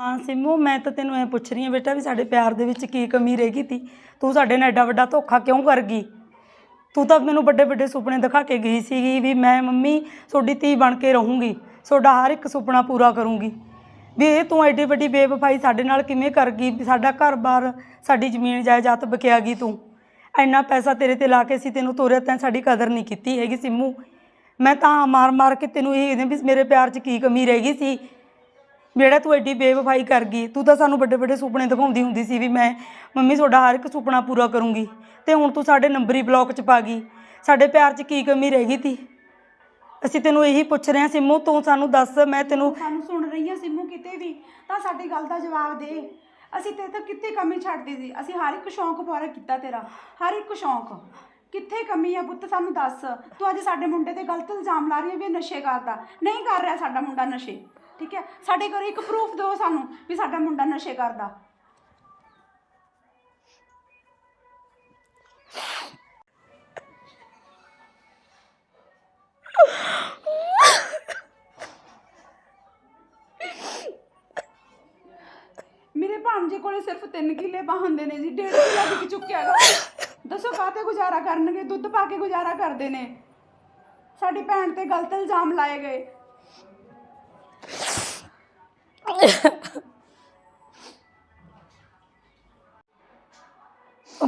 ਹਾਂ ਸਿੰਮੂ, ਮੈਂ ਤਾਂ ਤੈਨੂੰ ਐ ਪੁੱਛ ਰਹੀ ਹਾਂ ਬੇਟਾ ਵੀ ਸਾਡੇ ਪਿਆਰ ਦੇ ਵਿੱਚ ਕੀ ਕਮੀ ਰਹਿ ਗਈ ਤੀ? ਤੂੰ ਸਾਡੇ ਨਾਲ ਐਡਾ ਵੱਡਾ ਧੋਖਾ ਕਿਉਂ ਕਰ ਗਈ? ਤੂੰ ਤਾਂ ਮੈਨੂੰ ਵੱਡੇ ਵੱਡੇ ਸੁਪਨੇ ਦਿਖਾ ਕੇ ਗਈ ਸੀਗੀ ਵੀ ਮੈਂ ਮੰਮੀ ਤੁਹਾਡੀ ਧੀ ਬਣ ਕੇ ਰਹੂੰਗੀ, ਤੁਹਾਡਾ ਹਰ ਇੱਕ ਸੁਪਨਾ ਪੂਰਾ ਕਰੂੰਗੀ। ਵੀ ਇਹ ਤੂੰ ਐਡੀ ਵੱਡੀ ਬੇਵਫਾਈ ਸਾਡੇ ਨਾਲ ਕਿਵੇਂ ਕਰ ਗਈ? ਵੀ ਸਾਡਾ ਘਰ-ਬਾਰ, ਸਾਡੀ ਜ਼ਮੀਨ ਜਾਇਦਾਦ ਬਕਿਆ ਗਈ ਤੂੰ। ਇੰਨਾ ਪੈਸਾ ਤੇਰੇ ਤੇ ਲਾ ਕੇ ਸੀ ਤੈਨੂੰ ਤੋਰਿਆ ਤੈਂ ਸਾਡੀ ਕਦਰ ਨਹੀਂ ਕੀਤੀ ਹੈਗੀ ਸਿੰਮੂ। ਮੈਂ ਤਾਂ ਮਾਰ-ਮਾਰ ਕੇ ਤੈਨੂੰ ਇਹ ਕਹਿੰਦੀ ਵੀ ਮੇਰੇ ਪਿਆਰ 'ਚ ਕੀ ਕਮੀ ਰਹਿ ਗਈ ਸੀ? ਜਿਹੜਾ ਤੂੰ ਐਡੀ ਬੇਵਫਾਈ ਕਰ ਗਈ, ਤੂੰ ਤਾਂ ਸਾਨੂੰ ਵੱਡੇ ਵੱਡੇ ਸੁਪਨੇ ਦਿਖਾਉਂਦੀ ਹੁੰਦੀ ਸੀ ਵੀ ਮੈਂ ਮੰਮੀ ਤੁਹਾਡਾ ਹਰ ਇੱਕ ਸੁਪਨਾ ਪੂਰਾ ਕਰੂੰਗੀ ਤੇ ਹੁਣ ਤੂੰ ਸਾਡੇ ਨੰਬਰੀ ਬਲੌਕ 'ਚ ਪਾ ਗਈ, ਸਾਡੇ ਪਿਆਰ 'ਚ ਕੀ ਕਮੀ ਰਹਿ ਗਈ ਤੀ? ਅਸੀਂ ਤੈਨੂੰ ਇਹੀ ਪੁੱਛ ਰਹੇ ਹਾਂ, ਸਿੰਮੂ, ਤੂੰ ਸਾਨੂੰ ਦੱਸ, ਮੈਂ ਤੈਨੂੰ ਸਾਨੂੰ ਸੁਣ ਰਹੀ ਹੈ ਸਿੰਮੂ ਕਿਤੇ ਵੀ, ਤਾਂ ਸਾਡੀ ਗੱਲ ਦਾ ਜਵਾਬ ਦੇ। ਅਸੀਂ ਤੇਰੇ ਤਾਂ ਕਿੱਥੇ ਕਮੀ ਛੱਡਦੀ ਸੀ? ਅਸੀਂ ਹਰ ਇੱਕ ਸ਼ੌਂਕ ਪੂਰਾ ਕੀਤਾ ਤੇਰਾ, ਹਰ ਇੱਕ ਸ਼ੌਂਕ। ਕਿੱਥੇ ਕਮੀ ਆ ਪੁੱਤ, ਸਾਨੂੰ ਦੱਸ। ਤੂੰ ਅੱਜ ਸਾਡੇ ਮੁੰਡੇ ਤੇ ਗਲਤ ਇਲਜ਼ਾਮ ਲਾ ਰਹੀ ਹੈ ਵੀ ਇਹ ਨਸ਼ੇ ਕਰਦਾ। ਨਹੀਂ ਕਰ ਰਿਹਾ ਸਾਡਾ ਮੁੰਡਾ ਨਸ਼ੇ। ਠੀਕ ਹੈ? ਸਾਡੇ ਘਰੇ ਇੱਕ ਪ੍ਰੂਫ ਦਿਓ ਸਾਨੂੰ ਵੀ ਸਾਡਾ ਮੁੰਡਾ ਨਸ਼ੇ ਕਰਦਾ। ਮੇਰੇ ਭਾਂਜੇ ਕੋਲੇ ਸਿਰਫ 3 ਕਿੱਲੇ ਬਾਹੰਦੇ ਨੇ ਜੀ, ਡੇਢ ਕਿੱਲਾ ਵਿਕ ਚੁੱਕਿਆ ਗਾ ਦੱਸੋ ਕਾਤੇ ਗੁਜ਼ਾਰਾ ਕਰਨਗੇ? ਦੁੱਧ ਪਾ ਕੇ ਗੁਜ਼ਾਰਾ ਕਰਦੇ ਨੇ। ਸਾਡੀ ਭੈਣ ਤੇ ਗਲਤ ਇਲਜ਼ਾਮ ਲਾਏ ਗਏ।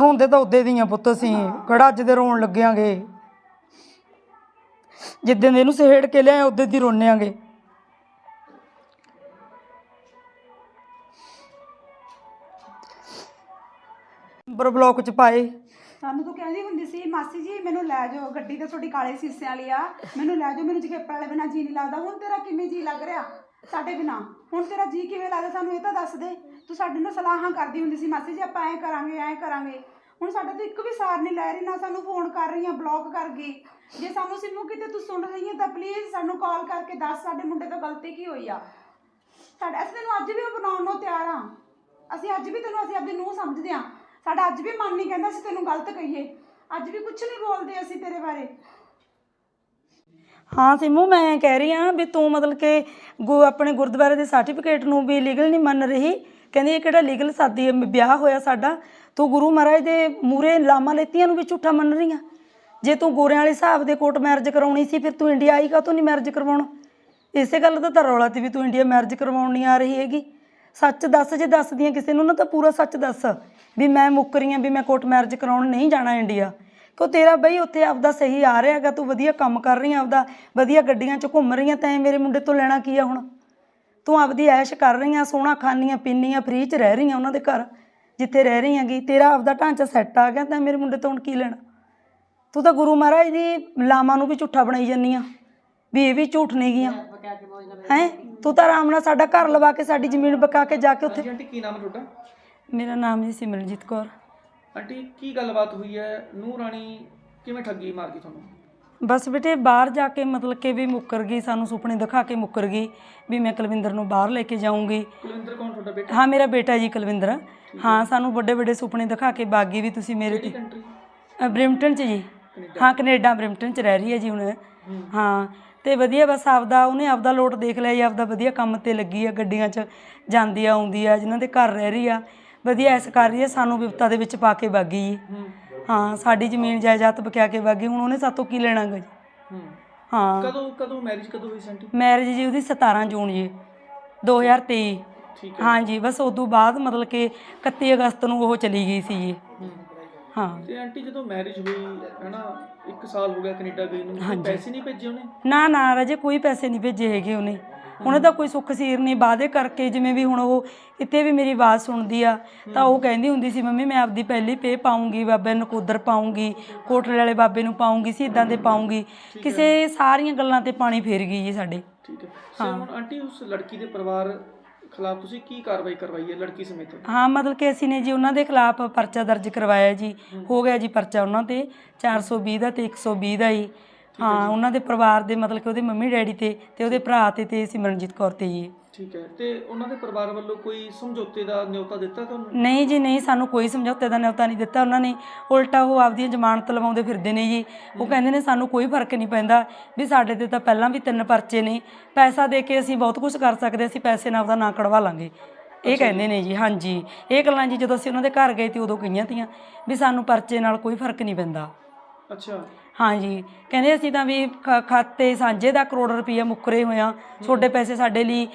ਰੋਂਦੇ ਤਾਂ ਉਹਦੇ ਦੀਆਂ ਪੁੱਤ ਅਸੀਂ। ਕਿਹੜਾ ਅੱਜ ਦੇ ਰੋਣ ਲੱਗਿਆਂਗੇ? ਜਿੱਦਾਂ ਦੇ ਇਹਨੂੰ ਸਹੇੜ ਕੇ ਲਿਆਏ, ਉਦੋਂ ਦੀ ਰੋਨੇ ਨੰਬਰ ਬਲੌਕ ਚ ਪਾਏ। ਸਾਨੂੰ ਤੂੰ ਕਹਿੰਦੀ ਹੁੰਦੀ ਸੀ, ਮਾਸੀ ਜੀ, ਮੈਨੂੰ ਲੈ ਜਾਓ, ਗੱਡੀ ਤਾਂ ਤੁਹਾਡੀ ਕਾਲੇ ਸੀਸੇ ਵਾਲੀ ਆ। ਮੈਨੂੰ ਲੈ ਜਾਓ, ਮੈਨੂੰ ਜਗੇਪੜ ਵਾਲੇ ਬਿਨਾ ਜੀ ਨਹੀਂ ਲੱਗਦਾ। ਹੁਣ ਤੇਰਾ ਕਿਵੇਂ ਜੀ ਲੱਗ ਰਿਹਾ? ਸਾਡੇ ਬਿਨਾ। ਹੁਣ ਤੇਰਾ ਜੀ ਕਿਵੇਂ ਲੱਗਦਾ ਸਾਨੂੰ ਇਹ ਤਾਂ ਦੱਸ ਦੇ। ਤੂੰ ਸਾਡੇ ਨਾਲ ਸਲਾਹਾਂ ਕਰਦੀ ਹੁੰਦੀ ਸੀ ਮਾਸੀ ਜੀ, ਆਪਾਂ ਐਂ ਕਰਾਂਗੇ ਐਂ ਕਰਾਂਗੇ। ਹੁਣ ਸਾਡਾ ਤਾਂ ਇੱਕ ਵੀ ਸਾਰ ਨਹੀਂ ਲੈ ਰਹੀ, ਨਾ ਸਾਨੂੰ ਫੋਨ ਕਰ ਰਹੀ ਆ ਬਲੌਕ ਕਰ ਗਈ। ਜੇ ਸਾਨੂੰ ਸਿੰਮੂ ਕਿਤੇ ਤੂੰ ਸੁਣ ਰਹੀ ਹੈ ਤਾਂ ਪਲੀਜ਼ ਸਾਨੂੰ ਕਾਲ ਕਰਕੇ ਦੱਸ, ਸਾਡੇ ਮੁੰਡੇ ਤੋਂ ਗਲਤੀ ਕੀ ਹੋਈ ਆ। ਸਾਡਾ ਅਸੀਂ ਤੈਨੂੰ ਅੱਜ ਵੀ ਬਣਾਉਣ ਨੂੰ ਤਿਆਰ ਆ। ਅਸੀਂ ਅੱਜ ਵੀ ਤੈਨੂੰ ਅਸੀਂ ਆਪਣੀ ਨੂੰਹ ਸਮਝਦੇ ਆ। ਸਾਡਾ ਅੱਜ ਵੀ ਮਨ ਨਹੀਂ ਕਹਿੰਦਾ ਅਸੀਂ ਤੈਨੂੰ ਗਲਤ ਕਹੀਏ। ਅੱਜ ਵੀ ਕੁਝ ਨਹੀਂ ਬੋਲਦੇ ਅਸੀਂ ਤੇਰੇ ਬਾਰੇ। ਹਾਂ ਸਿੰਮੂ ਮੈਂ ਕਹਿ ਰਹੀ ਹਾਂ ਵੀ ਤੂੰ ਮਤਲਬ ਕਿ ਗੁ ਆਪਣੇ ਗੁਰਦੁਆਰੇ ਦੇ ਸਰਟੀਫਿਕੇਟ ਨੂੰ ਵੀ ਲੀਗਲ ਨਹੀਂ ਮੰਨ ਰਹੀ। ਕਹਿੰਦੀ ਇਹ ਕਿਹੜਾ ਲੀਗਲ ਸਾਦੀ ਹੈ, ਵਿਆਹ ਹੋਇਆ ਸਾਡਾ। ਤੂੰ ਗੁਰੂ ਮਹਾਰਾਜ ਦੇ ਮੂਰੇ ਲਾਮਾ ਲੈਤੀਆਂ ਨੂੰ ਵੀ ਝੂਠਾ ਮੰਨ ਰਹੀ ਆ। ਜੇ ਤੂੰ ਗੋਰਿਆਂ ਵਾਲੇ ਹਿਸਾਬ ਦੇ ਕੋਰਟ ਮੈਰਿਜ ਕਰਾਉਣੀ ਸੀ ਫਿਰ ਤੂੰ ਇੰਡੀਆ ਆਈ ਕਾਹਤੋਂ ਨਹੀਂ ਮੈਰਿਜ ਕਰਵਾਉਣਾ? ਇਸੇ ਗੱਲ ਦਾ ਤਾਂ ਰੌਲਾ ਤੇ ਵੀ ਤੂੰ ਇੰਡੀਆ ਮੈਰਿਜ ਕਰਵਾਉਣ ਨਹੀਂ ਆ ਰਹੀ ਹੈਗੀ। ਸੱਚ ਦੱਸ ਜੇ ਦੱਸਦੀਆਂ ਕਿਸੇ ਨੂੰ ਨਾ ਤਾਂ ਪੂਰਾ ਸੱਚ ਦੱਸ। ਵੀ ਮੈਂ ਮੁੱਕ ਰਹੀ ਹਾਂ ਵੀ ਮੈਂ ਕੋਰਟ ਮੈਰਿਜ ਕਰਾਉਣ ਨਹੀਂ ਜਾਣਾ ਇੰਡੀਆ ਕਿਉਂ ਤੇਰਾ ਬਈ ਉੱਥੇ ਆਪਦਾ ਸਹੀ ਆ ਰਿਹਾ ਹੈਗਾ ਤੂੰ ਵਧੀਆ ਕੰਮ ਕਰ ਰਹੀ ਆਂ ਆਪਦਾ ਵਧੀਆ ਗੱਡੀਆਂ 'ਚ ਘੁੰਮ ਰਹੀ ਆਂ ਤੈਂ ਮੇਰੇ ਮੁੰਡੇ ਤੋਂ ਲੈਣਾ ਕੀ ਆ ਹੁਣ? ਤੂੰ ਆਪਦੀ ਐਸ਼ ਕਰ ਰਹੀ ਆਂ ਸੋਹਣਾ ਖਾਨੀਆਂ ਪੀਨੀਆਂ ਫ੍ਰੀ 'ਚ ਰਹਿ ਰਹੀ ਆਂ ਉਹਨਾਂ ਦੇ ਘਰ ਜਿੱਥੇ ਰਹਿ ਰਹੀ ਹੈਗੀ ਤੇਰਾ ਆਪਦਾ ਢਾਂਚਾ ਸੈੱਟ ਆ ਗਿਆ ਤੈਂ ਮੇਰੇ ਮੁੰਡੇ ਤੋਂ ਹੁਣ ਕੀ ਲੈਣਾ? ਤੂੰ ਤਾਂ ਗੁਰੂ ਮਹਾਰਾਜ ਦੀ ਲਾਮਾਂ ਨੂੰ ਵੀ ਝੂਠਾ ਬਣਾਈ ਜਾਂਦੀ ਆ ਵੀ ਇਹ ਵੀ ਝੂਠ ਨਹੀਂ ਗੀਆਂ। ਹੈ? ਤੂੰ ਤਾਂ ਆਰਾਮ ਨਾਲ ਸਾਡਾ ਘਰ ਲਵਾ ਕੇ ਸਾਡੀ ਜ਼ਮੀਨ ਬਕਾ ਕੇ ਜਾ ਕੇ ਉੱਥੇ ਕੀ ਨਾਮ ਤੁਹਾਡਾ? ਮੇਰਾ ਨਾਮ ਜੀ ਸਿਮਰਨਜੀਤ ਕੌਰ। ਆਂਟੀ ਕੀ ਗੱਲਬਾਤ ਹੋਈ ਹੈ? ਨੂੰਹ ਰਾਣੀ ਕਿਵੇਂ ਠੱਗੀ ਮਾਰ ਗਈ ਤੁਹਾਨੂੰ? ਬਸ ਬੇਟੇ ਬਾਹਰ ਜਾ ਕੇ ਮਤਲਬ ਕਿ ਵੀ ਮੁੱਕਰ ਗਈ ਸਾਨੂੰ ਸੁਪਨੇ ਦਿਖਾ ਕੇ ਮੁੱਕਰ ਗਈ ਵੀ ਮੈਂ ਕੁਲਵਿੰਦਰ ਨੂੰ ਬਾਹਰ ਲੈ ਕੇ ਜਾਊਂਗੀ। ਕੁਲਵਿੰਦਰ ਕੌਣ ਤੁਹਾਡਾ ਬੇਟਾ? ਹਾਂ ਮੇਰਾ ਬੇਟਾ ਜੀ ਕੁਲਵਿੰਦਰ। ਹਾਂ। ਸਾਨੂੰ ਵੱਡੇ ਵੱਡੇ ਸੁਪਨੇ ਦਿਖਾ ਕੇ ਬਾਗੀ ਵੀ ਤੁਸੀਂ ਮੇਰੇ ਤੇ ਬ੍ਰਿਮਟਨ ਚ ਜੀ। ਹਾਂ ਕੈਨੇਡਾ ਬ੍ਰਿਮਟਨ ਚ ਰਹਿ ਰਹੀ ਹੈ ਜੀ ਹੁਣ। ਹਾਂ ਤੇ ਵਧੀਆ ਬਸ ਆਪਦਾ ਉਹਨੇ ਆਪਦਾ ਲੋਟ ਦੇਖ ਲਿਆ ਜੀ ਆਪਦਾ ਵਧੀਆ ਕੰਮ ਤੇ ਲੱਗੀ ਆ ਗੱਡੀਆਂ 'ਚ ਜਾਂਦੀ ਆ ਆਉਂਦੀ ਆ ਜਿਨ੍ਹਾਂ ਦੇ ਘਰ ਰਹਿ ਰਹੀ ਆ। ਵਧੀਆ ਐਸ ਕਰ ਰਹੀ ਆ ਸਾਨੂੰ ਵਿਪਤਾ ਦੇ ਵਿੱਚ ਪਾ ਕੇ ਬਾਗੀ ਜੀ। ਹੂੰ। ਹਾਂ ਸਾਡੀ ਜ਼ਮੀਨ ਜਾਇਦਾਦ ਬਕਿਆ ਕੇ ਬਾਗੀ ਹੁਣ ਉਹਨੇ ਸਾਤੋਂ ਕੀ ਲੈਣਾ ਗਾ ਜੀ? ਹੂੰ। ਹਾਂ। ਕਦੋਂ ਕਦੋਂ ਮੈਰਿਜ ਕਦੋਂ ਹੋਈ ਸੀ ਆਂਟੀ ਮੈਰਿਜ ਜੀ ਉਹਦੀ 17 ਜੂਨ ਜੀ 2023 ਠੀਕ ਹੈ। ਹਾਂਜੀ ਬਸ ਉਦੋਂ ਬਾਅਦ ਮਤਲਬ ਕਿ 31 ਅਗਸਤ ਨੂੰ ਉਹ ਚਲੀ ਗਈ ਸੀ ਜੀ। ਹੂੰ। ਹਾਂ। ਤੇ ਆਂਟੀ ਜਦੋਂ ਮੈਰਿਜ ਹੋਈ ਹੈਨਾ 1 ਸਾਲ ਹੋ ਗਿਆ ਕੈਨੇਡਾ ਗਈ ਨੂੰ ਪੈਸੇ ਨਹੀਂ ਭੇਜੇ ਉਹਨੇ? ਨਾ ਨਾ ਰਾਜੇ ਕੋਈ ਪੈਸੇ ਨਹੀਂ ਭੇਜੇ ਹੈਗੇ ਉਹਨੇ। ਉਹਨੇ ਤਾਂ ਕੋਈ ਸੁੱਖ ਸੀਰ ਨਹੀਂ ਵਾਅਦੇ ਕਰਕੇ ਜਿਵੇਂ ਵੀ ਹੁਣ ਉਹ ਕਿਤੇ ਵੀ ਮੇਰੀ ਆਵਾਜ਼ ਸੁਣਦੀ ਆ ਤਾਂ ਉਹ ਕਹਿੰਦੀ ਹੁੰਦੀ ਸੀ ਮੰਮੀ ਮੈਂ ਆਪਦੀ ਪਹਿਲੀ ਪੇ ਪਾਉਂਗੀ ਬਾਬੇ ਨਕੋਦਰ ਪਾਉਂਗੀ ਕੋਟਲੇ ਵਾਲੇ ਬਾਬੇ ਨੂੰ ਪਾਉਂਗੀ ਸਿੱਧਾਂ ਦੇ ਪਾਉਂਗੀ। ਕਿਸੇ ਸਾਰੀਆਂ ਗੱਲਾਂ ਤੇ ਪਾਣੀ ਫੇਰ ਗਈ ਜੀ ਸਾਡੇ। ਠੀਕ ਹੈ। ਸੋ ਹੁਣ ਆਂਟੀ ਉਸ ਲੜਕੀ ਦੇ ਪਰਿਵਾਰ ਖਿਲਾਫ ਤੁਸੀਂ ਕੀ ਕਾਰਵਾਈ ਕਰਵਾਈ ਹੈ ਲੜਕੀ ਸਮੇਤ? ਹਾਂ ਮਤਲਬ ਕਿ ਅਸੀਂ ਨੇ ਜੀ ਉਹਨਾਂ ਦੇ ਖਿਲਾਫ ਪਰਚਾ ਦਰਜ ਕਰਵਾਇਆ ਜੀ ਹੋ। ਗਿਆ ਜੀ ਪਰਚਾ ਉਹਨਾਂ ਤੇ 420 ਦਾ ਤੇ 120 ਦਾ ਜੀ। ਹਾਂ ਉਹਨਾਂ ਦੇ ਪਰਿਵਾਰ ਦੇ ਮਤਲਬ ਕਿ ਉਹਦੇ ਮੰਮੀ ਡੈਡੀ ਤੇ ਤੇ ਉਹਦੇ ਭਰਾ ਤੇ ਤੇ ਸਿਮਰਨਜੀਤ ਕੌਰ ਤੇ ਜੀ ਠੀਕ ਹੈ ਤੇ ਉਹਨਾਂ ਦੇ ਪਰਿਵਾਰ ਵੱਲੋਂ ਕੋਈ ਸਮਝੌਤੇ ਦਾ ਨਿਯੋਤਾ ਦਿੱਤਾ ਤੁਹਾਨੂੰ? ਨਹੀਂ ਜੀ ਨਹੀਂ ਸਾਨੂੰ ਕੋਈ ਸਮਝੌਤੇ ਦਾ ਨਿਯੋਤਾ ਨਹੀਂ ਦਿੱਤਾ ਉਹਨਾਂ ਨੇ। ਉਲਟਾ ਉਹ ਆਪਦੀਆਂ ਜ਼ਮਾਨਤ ਲਵਾਉਂਦੇ ਫਿਰਦੇ ਨੇ ਜੀ। ਉਹ ਕਹਿੰਦੇ ਨੇ ਸਾਨੂੰ ਕੋਈ ਫ਼ਰਕ ਨਹੀਂ ਪੈਂਦਾ ਵੀ ਸਾਡੇ ਤੇ ਤਾਂ ਪਹਿਲਾਂ ਵੀ ਤਿੰਨ ਪਰਚੇ ਨੇ। ਪੈਸਾ ਦੇ ਕੇ ਅਸੀਂ ਬਹੁਤ ਕੁਝ ਕਰ ਸਕਦੇ ਅਸੀਂ ਪੈਸੇ ਨਾਲ ਉਹਦਾ ਨਾਂ ਕਢਵਾ ਲਾਂਗੇ। ਇਹ ਕਹਿੰਦੇ ਨੇ ਜੀ ਹਾਂਜੀ। ਇਹ ਗੱਲਾਂ ਜੀ ਜਦੋਂ ਅਸੀਂ ਉਹਨਾਂ ਦੇ ਘਰ ਗਏ ਤੇ ਉਦੋਂ ਕਹੀਆਂ ਤੀਆਂ ਵੀ ਸਾਨੂੰ ਪਰਚੇ ਨਾਲ ਕੋਈ ਫ਼ਰਕ ਨਹੀਂ ਪੈਂਦਾ। ਅੱਛਾ। ਹਾਂਜੀ। ਕਹਿੰਦੇ ਅਸੀਂ ਤਾਂ ਵੀ ਖ- ਖਾਤੇ ਸਾਂਝੇ ਦਾ ਕਰੋੜ ਰੁਪਈਆ ਮੁੱਕਰੇ ਹੋਇਆ ਤੁਹਾਡੇ ਪੈਸੇ ਸਾਡੇ ਲਈ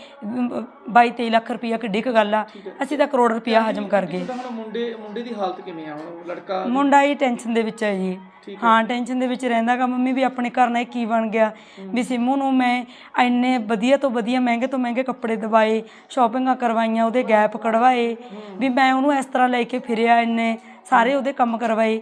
22 23 ਲੱਖ ਰੁਪਈਆ ਕਿੱਡੀ ਕੁ ਗੱਲ ਆ। ਅਸੀਂ ਤਾਂ ਕਰੋੜ ਰੁਪਈਆ ਹਜਮ ਕਰ ਗਏ। ਤਾਂ ਹੁਣ ਮੁੰਡੇ ਮੁੰਡੇ ਦੀ ਹਾਲਤ ਕਿਵੇਂ ਆ? ਹੁਣ ਉਹ ਲੜਕਾ ਮੁੰਡਾ ਹੀ ਟੈਨਸ਼ਨ ਦੇ ਵਿੱਚ ਹੈ ਜੀ। ਠੀਕ ਹਾਂ ਟੈਨਸ਼ਨ ਦੇ ਵਿੱਚ ਰਹਿੰਦਾਗਾ ਮੰਮੀ ਵੀ ਆਪਣੇ ਘਰ ਨਾਲ ਇਹ ਕੀ ਬਣ ਗਿਆ। ਵੀ ਸਿੰਮੂ ਨੂੰ ਮੈਂ ਇੰਨੇ ਵਧੀਆ ਤੋਂ ਵਧੀਆ ਮਹਿੰਗੇ ਤੋਂ ਮਹਿੰਗੇ ਕੱਪੜੇ ਦਵਾਏ ਸ਼ਾਪਿੰਗਾਂ ਕਰਵਾਈਆਂ ਉਹਦੇ ਗੈਪ ਕਢਵਾਏ ਵੀ ਮੈਂ ਉਹਨੂੰ ਇਸ ਤਰ੍ਹਾਂ ਲੈ ਕੇ ਫਿਰਿਆ ਇੰਨੇ ਸਾਰੇ ਉਹਦੇ ਕੰਮ ਕਰਵਾਏ।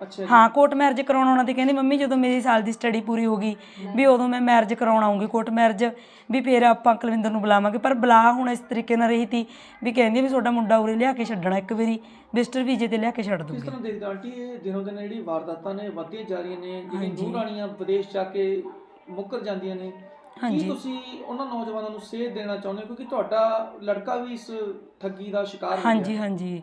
ਅੱਛਾ ਜੀ। ਹਾਂ ਕੋਰਟ ਮੈਰਿਜ ਕਰਾਉਣ ਆਉਣਾ ਤੇ ਕਹਿੰਦੀ ਮੰਮੀ ਜਦੋਂ ਮੇਰੀ ਸਾਲ ਦੀ ਸਟੱਡੀ ਪੂਰੀ ਹੋ ਗਈ ਵੀ ਉਦੋਂ ਮੈਂ ਮੈਰਿਜ ਕਰਾਉਣ ਆਉਂਗੀ ਕੋਰਟ ਮੈਰਿਜ ਵੀ ਫਿਰ ਆਪਾਂ ਕੁਲਵਿੰਦਰ ਨੂੰ ਬੁਲਾਵਾਂਗੇ। ਪਰ ਬੁਲਾ ਹੁਣ ਇਸ ਤਰੀਕੇ ਨਾਲ ਰਹੀ ਤੀ ਵੀ ਕਹਿੰਦੀ ਵੀ ਤੁਹਾਡਾ ਮੁੰਡਾ ਉਰੇ ਲਿਆ ਕੇ ਛੱਡਣਾ ਇੱਕ ਵਾਰੀ ਵਿਜ਼ਟਰ ਵੀਜ਼ੇ ਤੇ ਲਿਆ ਕੇ ਛੱਡ ਕਿਸ ਦੂੰਗੀ। ਤਰ੍ਹਾਂ ਦੇਖਦੇ ਆਂਟੀ ਇਹ ਦਿਨੋਂ ਦਿਨ ਜਿਹੜੀ ਵਾਰਦਾਤਾਂ ਨੇ ਵੱਧਦੀਆਂ ਜਾ ਰਹੀਆਂ ਨੇ ਜਿਹੜੀ ਨੂੰਹ ਰਾਣੀਆਂ ਵਿਦੇਸ਼ ਜਾ ਕੇ ਮੁੱਕਰ ਜਾਂਦੀਆਂ ਨੇ ਕੀ ਤੁਸੀਂ ਉਹਨਾਂ ਨੌਜਵਾਨਾਂ ਨੂੰ ਸੇਧ ਦੇਣਾ ਚਾਹੁੰਦੇ ਹੋ? ਕਿਉਂਕਿ ਤੁਹਾਡਾ ਲੜਕਾ ਵੀ ਇਸ ਠੱਗੀ ਦਾ ਸ਼ਿਕਾਰ ਹੋ ਗਿਆ। ਹਾਂਜੀ ਹਾਂਜੀ।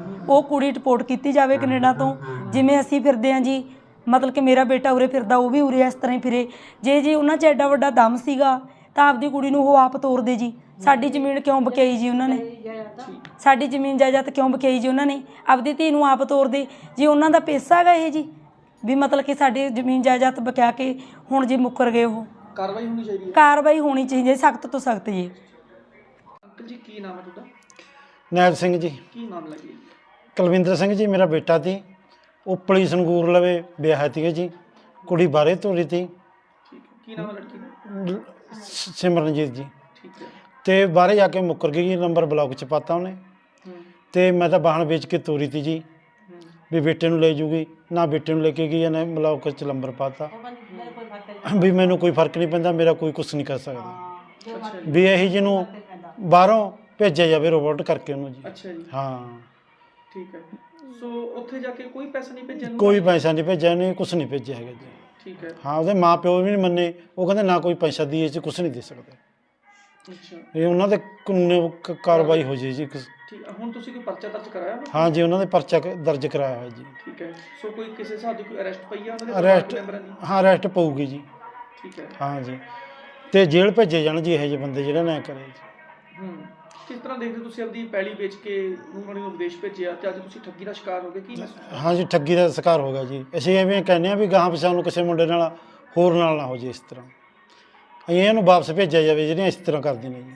ਉਹ ਕੁੜੀ ਰਿਪੋਰਟ ਕੀਤੀ ਜਾਵੇ ਕੈਨੇਡਾ ਤੋਂ। ਜਿਵੇਂ ਅਸੀਂ ਫਿਰਦੇ ਆ ਜੀ ਮਤਲਬ ਕਿ ਮੇਰਾ ਬੇਟਾ ਉਰੇ ਫਿਰਦਾ ਉਹ ਵੀ ਉਰੇ ਇਸ ਤਰ੍ਹਾਂ ਹੀ ਫਿਰੇ। ਜੇ ਜੀ ਉਹਨਾਂ 'ਚ ਐਡਾ ਵੱਡਾ ਦਮ ਸੀਗਾ ਤਾਂ ਆਪਦੀ ਕੁੜੀ ਨੂੰ ਉਹ ਆਪ ਤੋਰਦੇ ਜੀ। ਸਾਡੀ ਜ਼ਮੀਨ ਕਿਉਂ ਬਕਾਈ ਜੀ ਉਹਨਾਂ ਨੇ? ਸਾਡੀ ਜ਼ਮੀਨ ਜਾਇਦਾਦ ਕਿਉਂ ਬਕਾਈ ਜੀ ਉਹਨਾਂ ਨੇ? ਆਪਦੀ ਧੀ ਨੂੰ ਆਪ ਤੋਰਦੇ। ਜੀ ਉਹਨਾਂ ਦਾ ਪੈਸਾ ਹੈਗਾ ਇਹ ਜੀ ਵੀ ਮਤਲਬ ਕਿ ਸਾਡੀ ਜ਼ਮੀਨ ਜਾਇਦਾਦ ਬਕਾ ਕੇ ਹੁਣ ਜੀ ਮੁੱਕਰ ਗਏ ਉਹ। ਕਾਰਵਾਈ ਹੋਣੀ ਚਾਹੀਦੀ ਹੈ? ਕਾਰਵਾਈ ਹੋਣੀ ਚਾਹੀਦੀ ਹੈ ਸਖਤ ਤੋਂ ਸਖਤ ਜੀ। ਅੰਕਲ ਜੀ ਕੀ ਨਾਮ ਹੈ ਤੁਹਾਡਾ? ਨੈਬ ਸਿੰਘ ਜੀ। ਕੀ ਨਾਮ ਲੱਗੀ? ਕੁਲਵਿੰਦਰ ਸਿੰਘ ਜੀ ਮੇਰਾ ਬੇਟਾ ਸੀ ਉਪਲੀ ਸੰਗੂਰ ਲਵੇ ਵਿਆਹ ਤੀਗੇ ਜੀ। ਕੁੜੀ ਬਾਰੇ ਤੋਰੀ ਤੀ। ਠੀਕ ਹੈ। ਕੀ ਨਾਮ ਹੈ ਲੜਕੀ ਦਾ? ਲ- ਸ- ਸਿਮਰਨਜੀਤ ਜੀ। ਠੀਕ ਹੈ। ਤੇ ਬਾਹਰੇ ਜਾ ਕੇ ਮੁੱਕਰ ਗਈ ਜੀ ਨੰਬਰ ਬਲੌਕ ਚ ਪਾਤਾ ਉਹਨੇ। ਹੂੰ। ਤੇ ਮੈਂ ਤਾਂ ਬਾਹਣ ਵੇਚ ਕੇ ਤੋਰੀ ਤੀ ਜੀ। ਹੂੰ। ਵੀ ਬੇਟੇ ਨੂੰ ਲੈ ਜੂਗੀ। ਨਾ ਬੇਟੇ ਨੂੰ ਲੈ ਕੇ ਗਈ ਇਹਨੇ ਬਲੌਕ ਚ ਨੰਬਰ ਪਾਤਾ। ਵੀ ਮੈਨੂੰ ਕੋਈ ਫ਼ਰਕ ਨਹੀਂ ਪੈਂਦਾ ਮੇਰਾ ਕੋਈ ਕੁਝ ਨਹੀਂ ਕਰ ਸਕਦਾ। ਵੀ ਇਹੀ ਜਿਹਨੂੰ ਬਾਹਰੋਂ ਭੇਜਿਆ ਜਾਵੇ ਰੋਬੋਟ ਕਰਕੇ ਉਹਨੂੰ ਜੀ। ਅੱਛਾ ਜੀ। ਹਾਂ। ਠੀਕ ਹੈ। ਸੋ ਉੱਥੇ ਜਾ ਕੇ ਕੋਈ ਪੈਸਾ ਨਹੀਂ ਭੇਜਣ ਨੂੰ? ਕੋਈ ਪੈਸਾ ਨਹੀਂ ਭੇਜਿਆ ਨਹੀਂ ਕੁਝ ਨਹੀਂ ਭੇਜਿਆ ਹੈਗਾ ਜੀ। ਠੀਕ ਹੈ। ਹਾਂ ਉਹਦੇ ਮਾਪਿਓ ਵੀ ਨਹੀਂ ਮੰਨੇ ਉਹ ਕਹਿੰਦੇ ਨਾ ਕੋਈ ਪੈਸਾ ਦੀਏ ਚ ਕੁਝ ਨਹੀਂ ਦੇ ਸਕਦੇ। ਅੱਛਾ। ਇਹ ਉਹਨਾਂ ਦੇ ਕਾਨੂੰਨੀ ਕ- ਕਾਰਵਾਈ ਹੋ ਜੇ ਜੀ ਕੁਛ। ਠੀਕ ਹੈ ਹੁਣ ਤੁਸੀਂ ਕੋਈ ਪਰਚਾ ਦਰਜ ਕਰਾਇਆ ਨਾ ਹਾਂ ਜੀ ਉਹਨਾਂ ਦੇ ਪਰਚਾ ਕ- ਦਰਜ ਕਰਾਇਆ ਹੋਇਆ ਜੀ। ਠੀਕ ਹੈ। ਸੋ ਕੋਈ ਕਿਸੇ ਹਿਸਾਬ ਦੀ ਕੋਈ ਅਰੈਸਟ ਪਈ ਆ ਉਹਨਾਂ ਦੇ ਅਰੈਸਟ ਪਰਿਵਾਰਕ ਮੈਂਬਰਾਂ ਦੀ? ਹਾਂ ਅਰੈਸਟ ਪਊਗੀ ਜੀ। ਠੀਕ ਹੈ। ਹਾਂ ਜੀ। ਤੇ ਜੇਲ੍ਹ ਭੇਜੇ ਜਾਣ ਜੀ ਇਹੋ ਜਿਹੇ ਬੰਦੇ ਜਿਹੜਾ ਨਾ ਕਰੇ ਜੀ। ਹੂੰ। ਕਿਸ ਤਰ੍ਹਾਂ ਦੇਖਦੇ ਹੋ ਤੁਸੀਂ ਆਪਣੀ ਪੈਲੀ ਵੇਚ ਕੇ ਨੂੰਹ ਨੂੰ ਵਿਦੇਸ਼ ਭੇਜਿਆ ਤੇ ਅੱਜ ਤੁਸੀਂ ਠੱਗੀ ਦਾ ਸ਼ਿਕਾਰ ਹੋ ਗਏ, ਕੀ ਮਹਿਸੂਸ ਹਾਂ ਠੱਗੀ ਦਾ ਸ਼ਿਕਾਰ ਹੋ ਗਿਆ ਜੀ। ਅਸੀਂ ਐਵੇਂ ਕਹਿੰਦੇ ਆ ਵੀ ਗਾਹਾਂ ਪਿਛਾਂ ਨੂੰ ਕਿਸੇ ਮੁੰਡੇ ਨਾਲ ਹੋਰ ਨਾਲ ਨਾ ਹੋ ਜੇ ਇਸ ਤਰ੍ਹਾਂ। ਅਸੀਂ ਇਹਨੂੰ ਵਾਪਸ ਭੇਜਿਆ ਜਾਵੇ, ਜਿਹੜੀਆਂ ਇਸ ਤਰ੍ਹਾਂ ਕਰਦੇ ਨੇ ਜੀ।